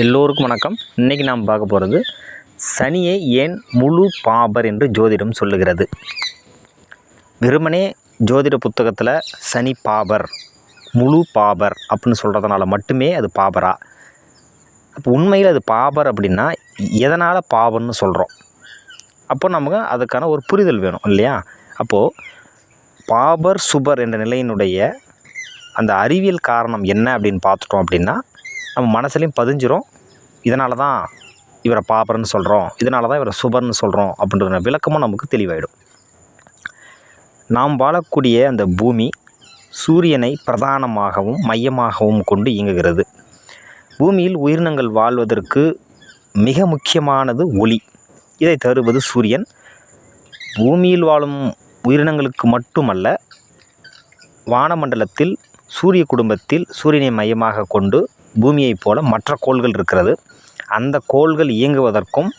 எல்லோருக்கும் வணக்கம். இன்றைக்கி நாம் பார்க்க போகிறது சனியை ஏன் முழு பாபர் என்று ஜோதிடம் சொல்லுகிறது? வெறுமனே ஜோதிட புத்தகத்தில் சனி பாபர் முழு பாபர் அப்படின்னு சொல்கிறதுனால மட்டுமே அது பாபரா? அப்போ உண்மையில் அது பாபர் அப்படின்னா எதனால் பாபர்னு சொல்கிறோம் அப்போ நமக்கு அதுக்கான ஒரு புரிதல் வேணும் இல்லையா? அப்போது பாபர் சுபர் என்ற நிலையினுடைய அந்த அறிவியல் காரணம் என்ன அப்படின்னு பார்த்துட்டோம் அப்படின்னா நம்ம மனசுலையும் பதிஞ்சிரும். இதனால தான் இவரை பாபர்னு சொல்கிறோம் இதனால தான் இவரை சுபர்னு சொல்கிறோம் அப்படின்ற விளக்கமும் நமக்கு தெளிவாயிடும். நாம் வாழக்கூடிய அந்த பூமி சூரியனை பிரதானமாகவும் மையமாகவும் கொண்டு இயங்குகிறது. பூமியில் உயிரினங்கள் வாழ்வதற்கு மிக முக்கியமானது ஒளி. இதை தருவது சூரியன். பூமியில் வாழும் உயிரினங்களுக்கு மட்டுமல்ல வானமண்டலத்தில் சூரிய குடும்பத்தில் சூரியனை மையமாக கொண்டு பூமியைப் போல மற்ற கோள்கள் இருக்கிறது. அந்த கோள்கள் இயங்குவதற்கும்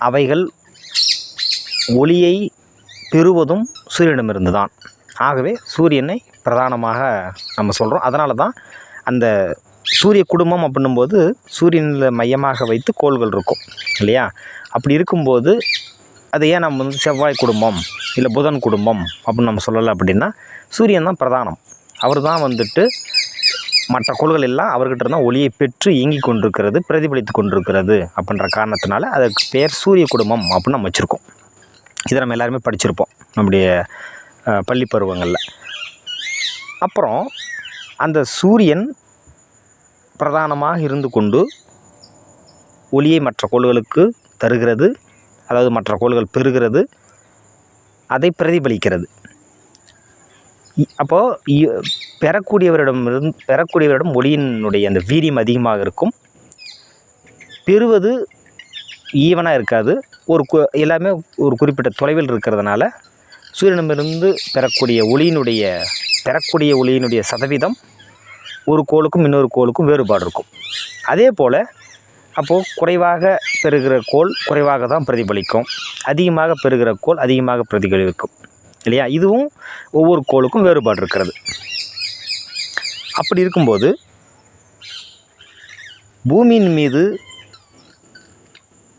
அவைகள் ஒளியை பெறுவதும் சூரியனிடமிருந்து தான் ஆகவே சூரியனை பிரதானமாக நம்ம சொல்கிறோம் அதனால தான் அந்த சூரிய குடும்பம் அப்படின்னும்போது சூரியனில் மையமாக வைத்து கோள்கள் இருக்கும் இல்லையா? அப்படி இருக்கும்போது அதை ஏன் நம்ம வந்து செவ்வாய் குடும்பம் இல்லை புதன் குடும்பம் அப்படின்னு நம்ம சொல்லலை அப்படின்னா சூரியன் தான் பிரதானம். அவர் தான் வந்துட்டு மற்ற கோள்கள் எல்லாம் அவர்கிட்ட இருந்தால் ஒளியை பெற்று இயங்கி கொண்டிருக்கிறது பிரதிபலித்து கொண்டிருக்கிறது அப்படின்ற காரணத்தினால அதுக்கு பேர் சூரிய குடும்பம் அப்படின்னு நம்ம வச்சுருக்கோம். இதை நம்ம எல்லாருமே படிச்சிருப்போம் நம்முடைய பள்ளி பருவங்களில். அப்புறம் அந்த சூரியன் பிரதானமாக இருந்து கொண்டு ஒளியை மற்ற கோள்களுக்கு தருகிறது அதாவது மற்ற கோள்கள் பெறுகிறது அதை பிரதிபலிக்கிறது. இ- பெறக்கூடியவரிடம் இ- பெறக்கூடியவரிடம் ஒளியினுடைய அந்த வீரியம் அதிகமாக இருக்கும். பெறுவது ஈவனாக இருக்காது. ஒரு கு எல்லாமே ஒரு குறிப்பிட்ட தொலைவில் இருக்கிறதுனால சூரியனிடமிருந்து பெறக்கூடிய ஒளியினுடைய பெறக்கூடிய ஒளியினுடைய சதவீதம் ஒரு கோளுக்கும் இன்னொரு கோளுக்கும் வேறுபாடு இருக்கும். அதே போல் அப்போது குறைவாக பெறுகிற கோள் குறைவாக தான் பிரதிபலிக்கும். அதிகமாக பெறுகிற கோள் அதிகமாக பிரதிபலிக்கும். இல்லையா? இதுவும் ஒவ்வொரு கோளுக்கும் வேறுபாடு இருக்கிறது. அப்படி இருக்கும்போது பூமியின் மீது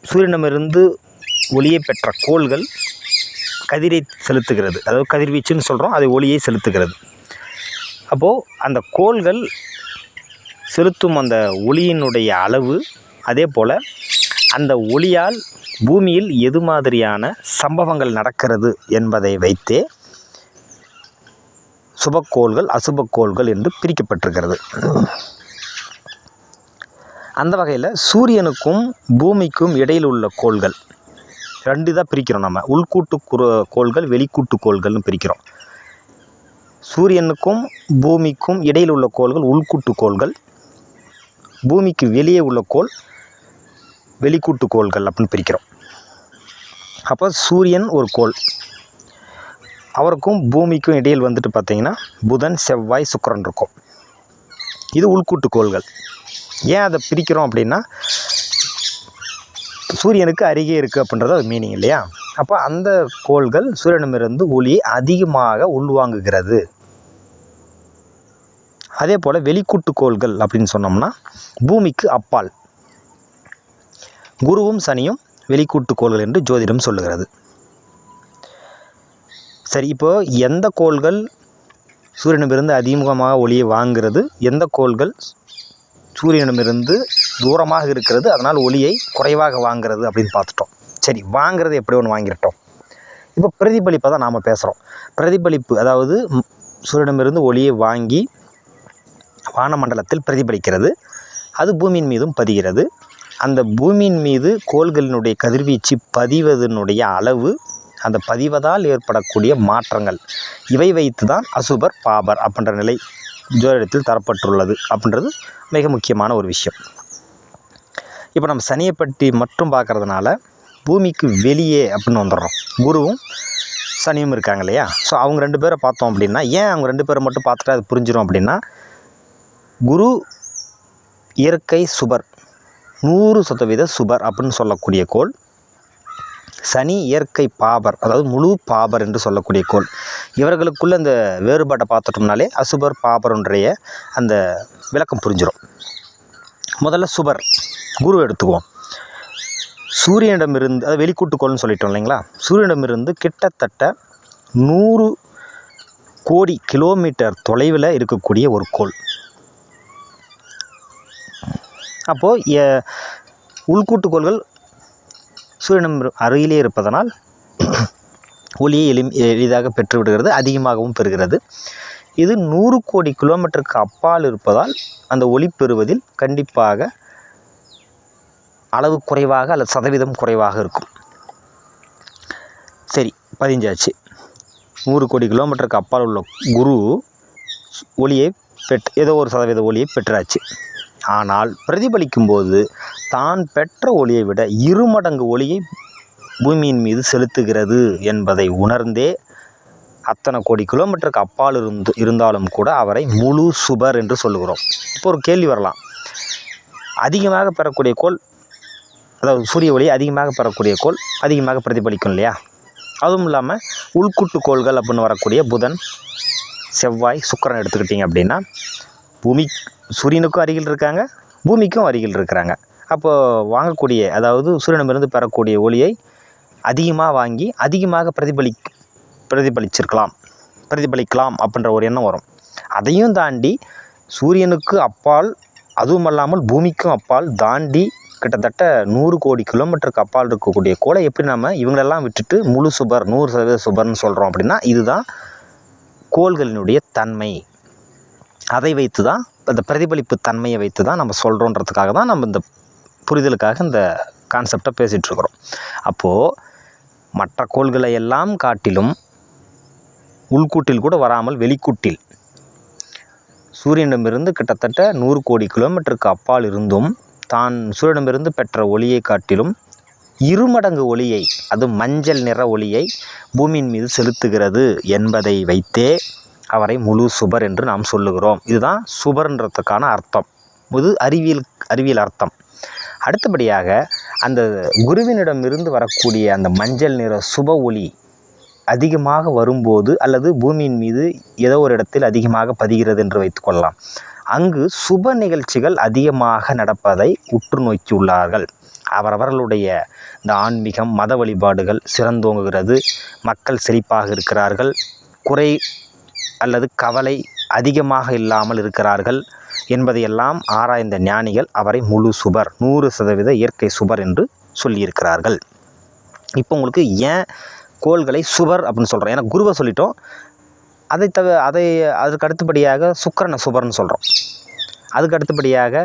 சூரியனிடமிருந்து ஒளியை பெற்ற கோள்கள் கதிரை செலுத்துகிறது. அதாவது கதிர்வீச்சுன்னு சொல்கிறோம் அது ஒளியை செலுத்துகிறது. அப்போது அந்த கோள்கள் செலுத்தும் அந்த ஒளியினுடைய அளவு அதே போல் அந்த ஒளியால் பூமியில் எது மாதிரியான சம்பவங்கள் நடக்கிறது என்பதை வைத்தே சுபக்கோள்கள் அசுபக்கோள்கள் என்று பிரிக்கப்பட்டிருக்கிறது. அந்த வகையில் சூரியனுக்கும் பூமிக்கும் இடையில் உள்ள கோள்கள் ரெண்டு தான் பிரிக்கிறோம் நம்ம. உள்கூட்டு குரு கோள்கள் வெளிக்கூட்டு கோள்கள்னு பிரிக்கிறோம். சூரியனுக்கும் பூமிக்கும் இடையில் உள்ள கோள்கள் உள்கூட்டு கோள்கள் பூமிக்கு வெளியே உள்ள கோள் வெளிக்கூட்டு கோள்கள் அப்படின்னு பிரிக்கிறோம். அப்போ சூரியன் ஒரு கோள். அவருக்கும் பூமிக்கும் இடையில் வந்துட்டு பார்த்திங்கன்னா புதன் செவ்வாய் சுக்கரன் இருக்கும். இது உள்கூட்டு கோள்கள். ஏன் அதை பிரிக்கிறோம் அப்படின்னா சூரியனுக்கு அருகே இருக்குது அப்படின்றது அது மீனிங் இல்லையா? அப்போ அந்த கோள்கள் சூரியனிடமிருந்து ஒளியை அதிகமாக உள்வாங்குகிறது. அதே போல் வெளிக்கூட்டு கோள்கள் அப்படின்னு சொன்னோம்னா பூமிக்கு அப்பால். குருவும் சனியும் வெளிக்கூட்டு கோள்கள் என்று ஜோதிடம் சொல்லுகிறது. சரி இப்போ எந்த கோள்கள் சூரியனிடமிருந்து அதிமுகமாக ஒளியை வாங்கிறது எந்த கோள்கள் சூரியனிடமிருந்து தூரமாக இருக்கிறது? அதனால் ஒளியை குறைவாக வாங்கிறது அப்படின்னு பார்த்துட்டோம். சரி வாங்குறது எப்படி ஒன்று வாங்கிட்டோம்? இப்போ பிரதிபலிப்பை தான் நாம் பேசுகிறோம் பிரதிபலிப்பு அதாவது சூரியனிடமிருந்து ஒளியை வாங்கி வானமண்டலத்தில் பிரதிபலிக்கிறது. அது பூமியின் மீதும் பதிகிறது. அந்த பூமியின் மீது கோள்களினுடைய கதிர்வீச்சு பதிவதனுடைய அளவு அந்த பதிவதால் ஏற்படக்கூடிய மாற்றங்கள். இவை வைத்து தான் அசுபர் பாபர் அப்படின்ற நிலை ஜோதிடத்தில் தரப்பட்டுள்ளது அப்படின்றது மிக முக்கியமான ஒரு விஷயம். இப்போ நம்ம சனியை பற்றி மட்டும் பார்க்கறதுனால பூமிக்கு வெளியே அப்படின்னு வந்துடுறோம். குருவும் சனியும் இருக்காங்க இல்லையா? ஸோ அவங்க ரெண்டு பேரை பார்த்தோம் அப்படின்னா ஏன் அவங்க ரெண்டு பேரை மட்டும் பார்த்துட்டு அது புரிஞ்சிடும் அப்படின்னா குரு இயற்கை சுபர் நூறு சதவீத சுபர் அப்படின்னு சொல்லக்கூடிய கோள். சனி இயற்கை பாபர் அதாவது முழு பாபர் என்று சொல்லக்கூடிய கோள். இவர்களுக்குள்ள இந்த வேறுபாட்டை பார்த்துட்டோம்னாலே அசுபர் பாபருன்றைய அந்த விளக்கம் புரிஞ்சிடும் முதல்ல சுபர் குரு எடுத்துக்குவோம். சூரியனிடமிருந்து அது வெளிக்கூட்டுக்கோள்னு சொல்லிட்டோம் இல்லைங்களா? சூரியனிடமிருந்து கிட்டத்தட்ட நூறு கோடி கிலோமீட்டர் தொலைவில் இருக்கக்கூடிய ஒரு கோள். அப்போது உள்கூட்டுக்கோள்கள் சூரியனம் அருகிலே இருப்பதனால் ஒளியை எளி எளிதாக பெற்றுவிடுகிறது அதிகமாகவும் பெறுகிறது. இது நூறு கோடி கிலோமீட்டருக்கு அப்பால் இருப்பதால் அந்த ஒளி பெறுவதில் கண்டிப்பாக அளவு குறைவாக அல்லது சதவீதம் குறைவாக இருக்கும். சரி பதிஞ்சாச்சு. நூறு கோடி கிலோமீட்டருக்கு அப்பால் உள்ள குரு ஒளியை பெற் ஏதோ ஒரு சதவீத ஒளியை பெற்றாச்சு. ஆனால் பிரதிபலிக்கும் போது தான் பெற்ற ஒளியை விட இருமடங்கு ஒளியை பூமியின் மீது செலுத்துகிறது என்பதை உணர்ந்தே அத்தனை கோடி கிலோமீட்டருக்கு அப்பால் இருந்து இருந்தாலும் கூட அவரை முழு சுபர் என்று சொல்லுகிறோம். இப்போ ஒரு கேள்வி வரலாம். அதிகமாக பெறக்கூடிய கோள் அதாவது சூரிய ஒளி அதிகமாக பெறக்கூடிய கோள் அதிகமாக பிரதிபலிக்கும் இல்லையா? அதுவும் இல்லாமல் உள்குட்டு கோள்கள் அப்படின்னு வரக்கூடிய புதன் செவ்வாய் சுக்கிரன் எடுத்துக்கிட்டிங்க அப்படின்னா பூமி சூரியனுக்கும் அருகில் இருக்காங்க பூமிக்கும் அருகில் இருக்கிறாங்க. அப்போது வாங்கக்கூடிய அதாவது சூரியனிடமிருந்து பெறக்கூடிய ஒளியை அதிகமாக வாங்கி அதிகமாக பிரதிபலி பிரதிபலிச்சிருக்கலாம். பிரதிபலிக்கலாம் அப்படின்ற ஒரு எண்ணம் வரும். அதையும் தாண்டி சூரியனுக்கு அப்பால் அதுவும் அல்லாமல் பூமிக்கும் அப்பால் தாண்டி கிட்டத்தட்ட நூறு கோடி கிலோமீட்டருக்கு அப்பால் இருக்கக்கூடிய கோலை எப்படி நம்ம இவங்களெல்லாம் விட்டுட்டு முழு சுபர் நூறு சதவீத சுபர்னு சொல்கிறோம் அப்படின்னா இதுதான் கோள்களினுடைய தன்மை. அதை வைத்து தான் அந்த பிரதிபலிப்பு தன்மையை வைத்து தான் நம்ம சொல்கிறோன்றதுக்காக தான் நம்ம இந்த புரிதலுக்காக இந்த கான்செப்டை பேசிகிட்ருக்குறோம் அப்போது மற்ற கோள்களை எல்லாம் காட்டிலும் உள்கூட்டில் கூட வராமல் வெளிக்கூட்டில். சூரியனிடமிருந்து கிட்டத்தட்ட நூறு கோடி கிலோமீட்டருக்கு அப்பால் இருந்தும் தான் சூரியனிடமிருந்து பெற்ற ஒளியை காட்டிலும் இருமடங்கு ஒளியை அது மஞ்சள் நிற ஒளியை பூமியின் மீது செலுத்துகிறது என்பதை வைத்தே அவரை முழு சுபர் என்று நாம் சொல்லுகிறோம். இதுதான் சுபர்ன்றதுக்கான அர்த்தம். இது அறிவியல் அறிவியல் அர்த்தம். அடுத்தபடியாக அந்த குருவினிடமிருந்து வரக்கூடிய அந்த மஞ்சள் நிற சுப ஒளி அதிகமாக வரும்போது அல்லது பூமியின் மீது ஏதோ ஒரு இடத்தில் அதிகமாக பதிகிறது என்று வைத்துக்கொள்ளலாம் அங்கு சுப நிகழ்ச்சிகள் அதிகமாக நடப்பதை உற்று நோக்கியுள்ளார்கள் அவரவர்களுடைய இந்த ஆன்மீகம் மத வழிபாடுகள் சிறந்தோங்குகிறது. மக்கள் செழிப்பாக இருக்கிறார்கள். குறை அல்லது கவலை அதிகமாக இல்லாமல் இருக்கிறார்கள் என்பதையெல்லாம் ஆராய்ந்த ஞானிகள் அவரை முழு சுபர் நூறு சதவீத இயற்கை சுபர் என்று சொல்லியிருக்கிறார்கள். இப்போ உங்களுக்கு ஏன் கோள்களை சுபர் அப்படின்னு சொல்கிறோம் ஏன்னா குருவை சொல்லிட்டோம். அதை தவிர அதை அதுக்கு அடுத்தபடியாக சுக்கிரனை சுபர்னு சொல்கிறோம் அதுக்கு அடுத்தபடியாக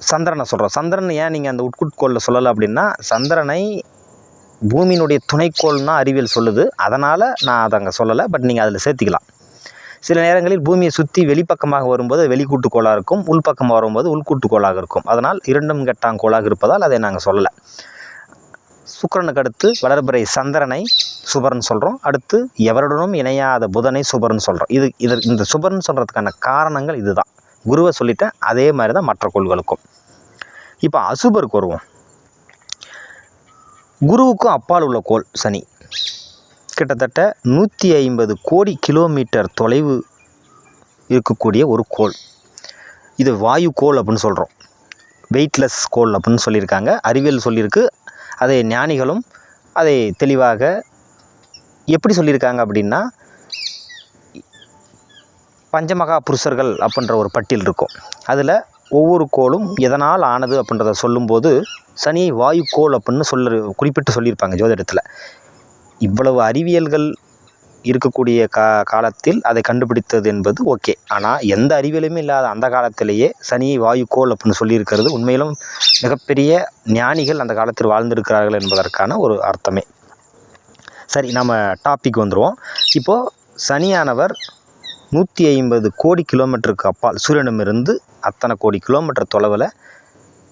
சந்திரனை சொல்கிறோம் சந்திரனை ஏன் நீங்கள் அந்த உட்குட்கோளில் சொல்லலை அப்படின்னா சந்திரனை பூமியினுடைய துணைக்கோள்னா அறிவியல் சொல்லுது. அதனால் நான் அதை அங்கே சொல்லலை பட் நீங்கள் அதில் சேர்த்திக்கலாம். சில நேரங்களில் பூமியை சுற்றி வெளிப்பக்கமாக வரும்போது வெளிக்கூட்டுக்கோளாக இருக்கும் உள்பக்கமாக வரும்போது உள்கூட்டுக்கோளாக இருக்கும். அதனால் இரண்டும் கெட்டாங்கோளாக இருப்பதால் அதை நாங்கள் சொல்லலை. சுக்கிரனுக்கு அடுத்து வளர்பிறை சந்திரனை சுபர்னு சொல்கிறோம் அடுத்து எவருடனும் இணையாத புதனை சுபரன் சொல்கிறோம் இது இது இந்த சுபர்னு சொல்கிறதுக்கான காரணங்கள் இதுதான். குருவை சொல்லிட்டேன் அதே மாதிரி தான் மற்ற கோள்களுக்கும். இப்போ அசுபருக்கு வருவோம். குருவுக்கும் அப்பால் உள்ள கோள் சனி. கிட்டத்தட்ட நூற்றி ஐம்பது கோடி கிலோமீட்டர் தொலைவு இருக்கக்கூடிய ஒரு கோள். இது வாயு கோள் அப்படின்னு சொல்கிறோம் வெயிட்லெஸ் கோள் அப்படின்னு சொல்லியிருக்காங்க. அறிவியல் சொல்லியிருக்கு. அதை ஞானிகளும் அதை தெளிவாக எப்படி சொல்லியிருக்காங்க அப்படின்னா பஞ்சமகா புருஷர்கள் அப்படின்ற ஒரு பட்டியல் இருக்கும். அதில் ஒவ்வொரு கோளும் எதனால் ஆனது அப்படின்றத சொல்லும்போது சனியை வாயு கோள் அப்படின்னு சொல்ல குறிப்பிட்டு சொல்லியிருப்பாங்க ஜோதிடத்தில். இவ்வளவு அறிவியல்கள் இருக்கக்கூடிய கா காலத்தில் அதை கண்டுபிடித்தது என்பது ஓகே. ஆனால் எந்த அறிவியலுமே இல்லாத அந்த காலத்திலேயே சனியை வாயு கோள் அப்படின்னு சொல்லியிருக்கிறது உண்மையிலும் மிகப்பெரிய ஞானிகள் அந்த காலத்தில் வாழ்ந்திருக்கிறார்கள் என்பதற்கான ஒரு அர்த்தமே. சரி நம்ம டாபிக் வந்துடுவோம் இப்போது சனியானவர் நூற்றி ஐம்பது கோடி கிலோமீட்டருக்கு அப்பால் சூரியனிடமிருந்து அத்தனை கோடி கிலோமீட்டர் தொலைவில்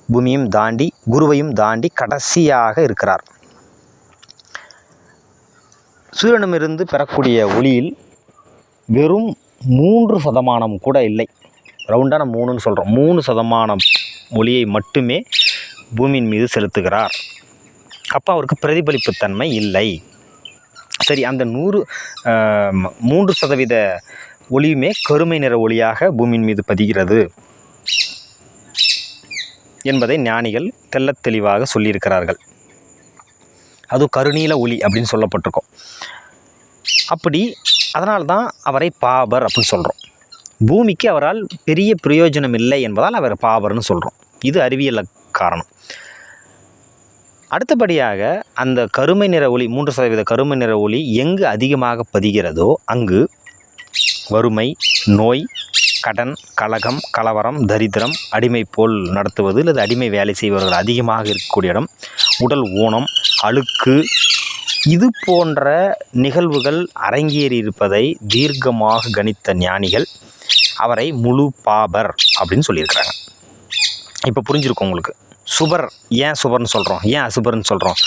பூமியும் தாண்டி குருவையும் தாண்டி கடைசியாக இருக்கிறார். சூரியனிடமிருந்து பெறக்கூடிய ஒளியில் வெறும் மூன்று சதமானம் கூட இல்லை. ரவுண்டான மூணுன்னு சொல்கிறோம் மூணு சதமானம் ஒளியை மட்டுமே பூமியின் மீது செலுத்துகிறார். அப்போ அவருக்கு பிரதிபலிப்பு தன்மை இல்லை. சரி அந்த நூறு மூன்று சதவீத ஒளியுமே கருமை நிற ஒளியாக பூமியின் மீது பதிகிறது என்பதை ஞானிகள் தெள்ளத் தெளிவாக சொல்லியிருக்கிறார்கள். அது கருநீல ஒளி அப்படின்னு சொல்லப்பட்டிருக்கும். அப்படி அதனால்தான் அவரை பாபர் அப்படின்னு சொல்கிறோம் பூமிக்கு அவரால் பெரிய பிரயோஜனம் இல்லை என்பதால் அவர் பாபர்னு சொல்கிறோம் இது அறிவியல் காரணம். அடுத்தபடியாக அந்த கருமை நிற ஒளி மூன்று சதவீத கருமை நிற ஒளி எங்கு அதிகமாக பதிகிறதோ அங்கு வறுமை நோய் கடன் கலகம் கலவரம் தரித்திரம் அடிமை போல் நடத்துவது அல்லது அடிமை வேலை செய்பவர்கள் அதிகமாக இருக்கக்கூடிய இடம். உடல் ஊனம் அழுக்கு இது போன்ற நிகழ்வுகள் அரங்கேறி இருப்பதை தீர்க்கமாக கணித்த ஞானிகள் அவரை முழு பாபர் அப்படின்னு சொல்லியிருக்கிறாங்க. இப்போ புரிஞ்சிருக்கும் உங்களுக்கு. சுபர் ஏன் சுபர்னு சொல்கிறோம் ஏன் அசுபர்னு சொல்கிறோம்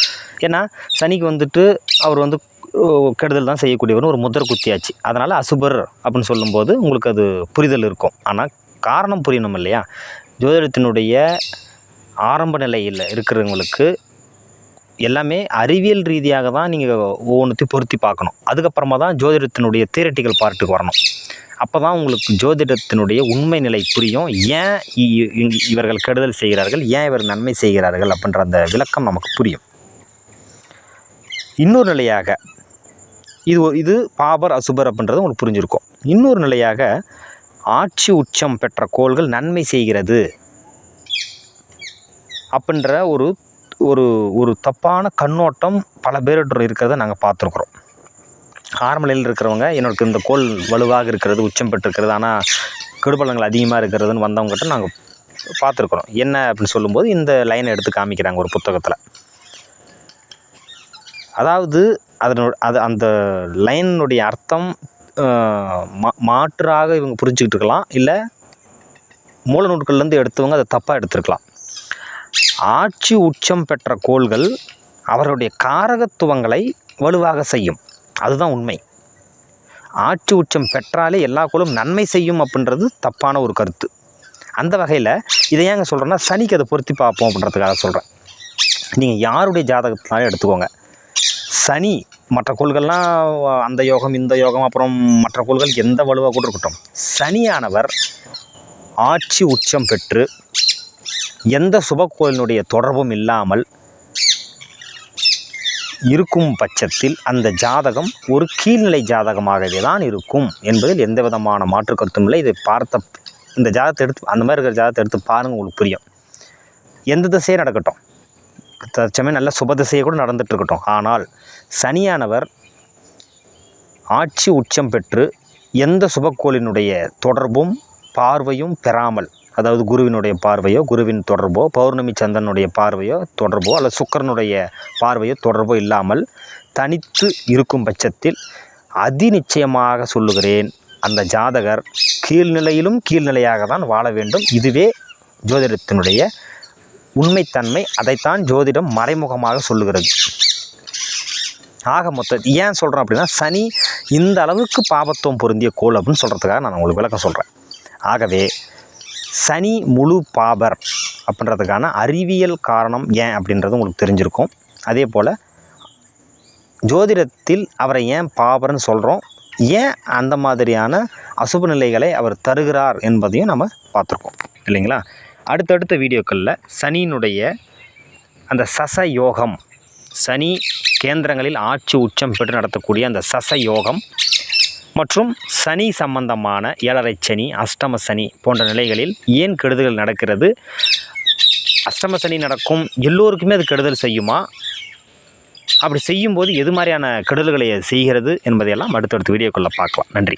ஏன்னா சனிக்கு வந்துட்டு அவர் வந்து கெடுதல் தான் செய்யக்கூடியவர்னு ஒரு முத்திர குத்தியாச்சு. அதனால் அசுபர் அப்படின்னு சொல்லும்போது உங்களுக்கு அது புரிதல் இருக்கும். ஆனால் காரணம் புரியணும் இல்லையா? ஜோதிடத்தினுடைய ஆரம்ப நிலையில் இருக்கிறவங்களுக்கு எல்லாமே அறிவியல் ரீதியாக தான் நீங்கள் ஒவ்வொன்றுத்தையும் பொருத்தி பார்க்கணும். அதுக்கப்புறமா தான் ஜோதிடத்தினுடைய தியரட்டிக்கல் பார்ட்டுக்கு வரணும். அப்போ தான் உங்களுக்கு ஜோதிடத்தினுடைய உண்மை நிலை புரியும். ஏன் இ- இ- இவர்கள் கெடுதல் செய்கிறார்கள்? ஏன் இவர் நன்மை செய்கிறார்கள்? அப்படின்ற அந்த விளக்கம் நமக்கு புரியும். இன்னொரு நிலையாக இது இது பாபர் அசுபர் அப்படின்றது உங்களுக்கு புரிஞ்சிருக்கும். இன்னொரு நிலையாக ஆட்சி உச்சம் பெற்ற கோள்கள் நன்மை செய்கிறது அப்படின்ற ஒரு ஒரு ஒரு தப்பான கண்ணோட்டம் பல பேரிடம் இருக்கிறத நாங்கள் பார்த்துருக்குறோம். ஆரம்பநிலையில் இருக்கிறவங்க எனக்கு இந்த கோள் வலுவாக இருக்கிறது உச்சம் பெற்றிருக்கிறது ஆனால் கெடுபலங்கள் அதிகமாக இருக்கிறதுன்னு வந்தவங்ககிட்ட நாங்கள் பார்த்துருக்குறோம். என்ன அப்படின்னு சொல்லும்போது இந்த லைனை எடுத்து காமிக்கிறாங்க ஒரு புத்தகத்தில். அதாவது அதனோட அது அந்த லைனுடைய அர்த்தம் மா மாற்றாக இவங்க புரிஞ்சுக்கிட்டு இருக்கலாம். இல்லை மூல நூட்கள்லேருந்து எடுத்தவங்க அதை தப்பாக எடுத்திருக்கலாம். ஆட்சி உச்சம் பெற்ற கோள்கள் அவருடைய காரகத்துவங்களை வலுவாக செய்யும். அதுதான் உண்மை. ஆட்சி உச்சம் பெற்றாலே எல்லா கோளும் நன்மை செய்யும் அப்படின்றது தப்பான ஒரு கருத்து. அந்த வகையில் இதை ஏங்க சொல்கிறேன்னா சனிக்கு அதை பொருத்தி பார்ப்போம் அப்படின்றதுக்காக சொல்கிறேன் நீங்கள் யாருடைய ஜாதகத்தினாலும் எடுத்துக்கோங்க. சனி மற்ற கோள்கள்லாம் அந்த யோகம் இந்த யோகம் அப்புறம் மற்ற கோள்கள் எந்த வலுவாக கூட இருக்கட்டும். சனியானவர் ஆட்சி உச்சம் பெற்று எந்த சுபக்கோயிலினுடைய தொடர்பும் இல்லாமல் இருக்கும் பட்சத்தில் அந்த ஜாதகம் ஒரு கீழ்நிலை ஜாதகமாகவே தான் இருக்கும் என்பதில் எந்த விதமான மாற்று கருத்தும் இல்லை. இதை பார்த்த இந்த ஜாதகத்தை எடுத்து அந்த மாதிரி இருக்கிற ஜாதகத்தை எடுத்து பாருங்கள் உங்களுக்கு புரியும். எந்த திசையே நடக்கட்டும். தற்சமயம் நல்ல சுபதிசையை கூட நடந்துட்டு இருக்கட்டும் ஆனால் சனியானவர் ஆட்சி உச்சம் பெற்று எந்த சுபக்கோளினுடைய தொடர்பும் பார்வையும் பெறாமல் அதாவது குருவினுடைய பார்வையோ குருவின் தொடர்போ பௌர்ணமி சந்திரனுடைய பார்வையோ தொடர்போ அல்லது சுக்கரனுடைய பார்வையோ தொடர்போ இல்லாமல் தனித்து இருக்கும் பட்சத்தில் அதி நிச்சயமாக சொல்லுகிறேன் அந்த ஜாதகர் கீழ்நிலையிலும் கீழ்நிலையாக தான் வாழ வேண்டும். இதுவே ஜோதிடத்தினுடைய உண்மைத்தன்மை அதைத்தான் ஜோதிடம் மறைமுகமாக சொல்லுகிறது. ஆக மொத்தம் ஏன் சொல்கிறேன் அப்படின்னா சனி இந்த அளவுக்கு பாபத்துவம் பொருந்திய கோள் அப்படின்னு சொல்கிறதுக்காக நான் உங்களுக்கு விளக்கம் சொல்கிறேன் ஆகவே சனி முழு பாபர் அப்படின்றதுக்கான அறிவியல் காரணம் ஏன் அப்படின்றது உங்களுக்கு தெரிஞ்சிருக்கும். அதே போல் ஜோதிடத்தில் அவரை ஏன் பாபர்னு சொல்கிறோம் ஏன் அந்த மாதிரியான அசுப நிலைகளை அவர் தருகிறார் என்பதையும் நம்ம பார்த்துருக்கோம். இல்லைங்களா? அடுத்தடுத்த வீடியோக்களில் சனியினுடைய அந்த சச யோகம் சனி கேந்திரங்களில் ஆட்சி உச்சம் பெற்று நடத்தக்கூடிய அந்த சச யோகம் மற்றும் சனி சம்பந்தமான ஏழரை சனி அஷ்டம சனி போன்ற நிலைகளில் ஏன் கெடுதல் நடக்கிறது? அஷ்டம சனி நடக்கும் எல்லோருக்குமே அது கெடுதல் செய்யுமா? அப்படி செய்யும்போது எது மாதிரியான கெடுதல்களை செய்கிறது என்பதையெல்லாம் அடுத்தடுத்த வீடியோக்குள்ளே பார்க்கலாம். நன்றி.